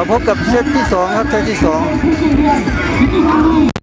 มาพบกับเซตที่สองครับเซตที่สอง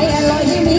นอกใจ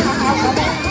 ตัวน้อ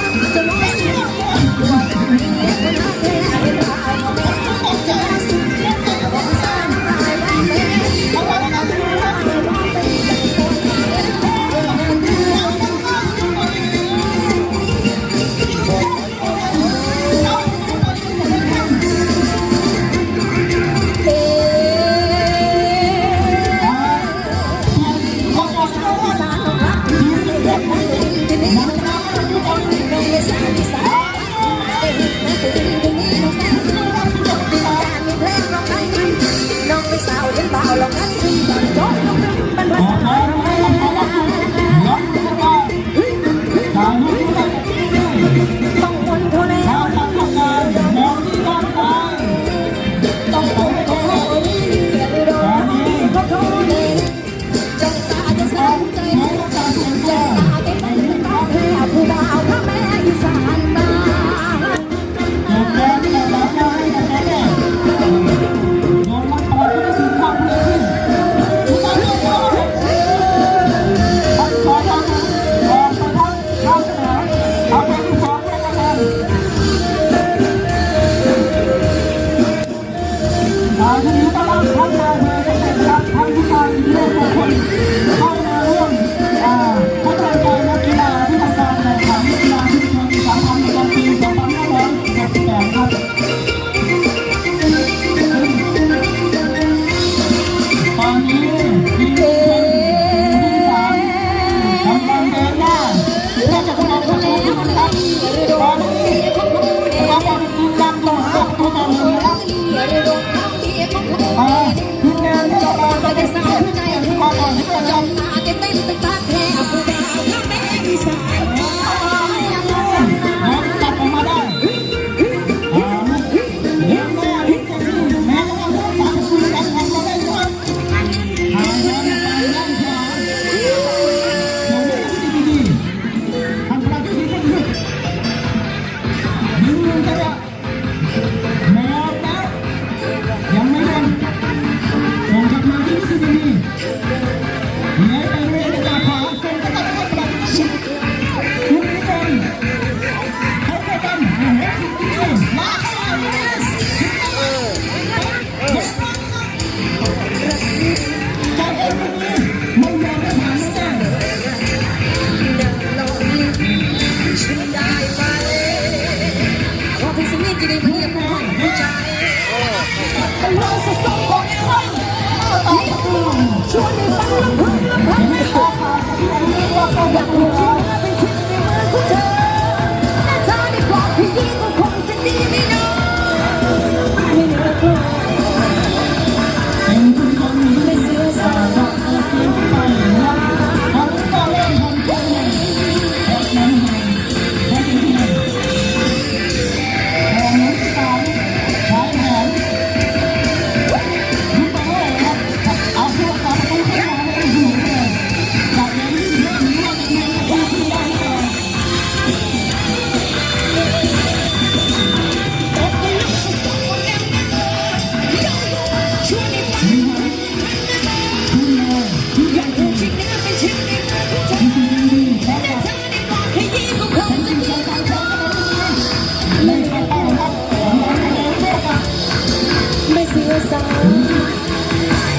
สาม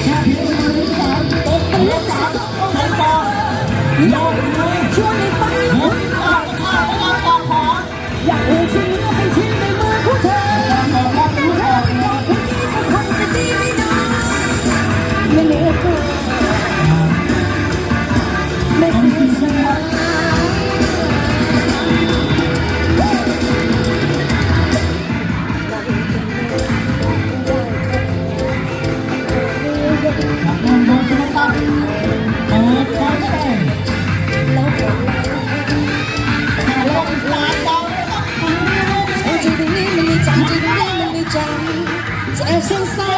นาทีที่สามตกไปแล้วสามไปต่อลงมาช่วย เสียงใส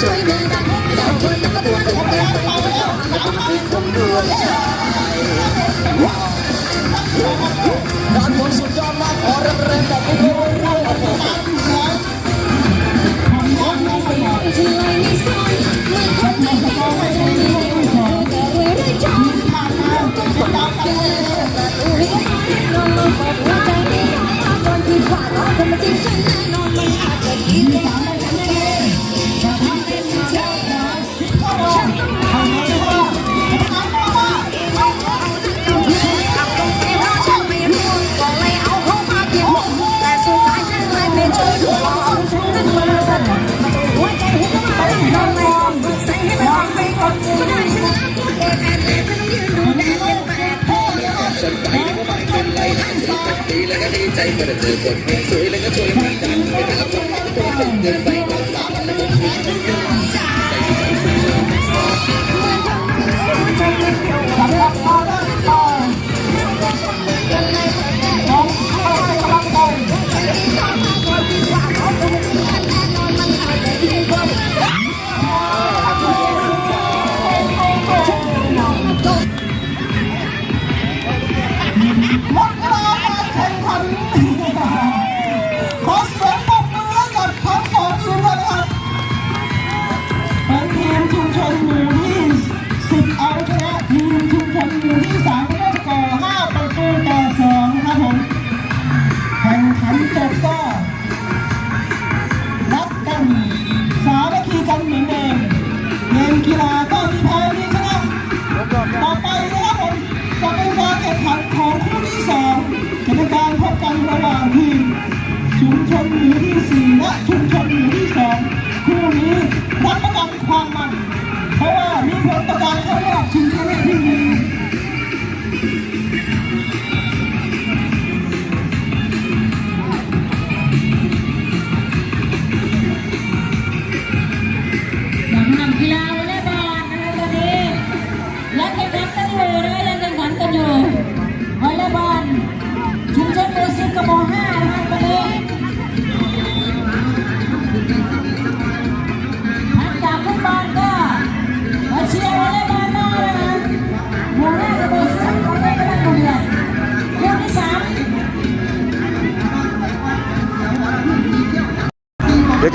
Thôi, nếu. கைவிடுது பொண்ணு தொழிலுங்க தொழில்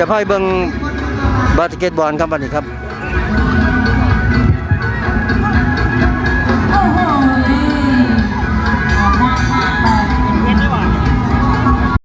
ค่อยเบิ่งบาสเกตบอลครับวันนี้ครับ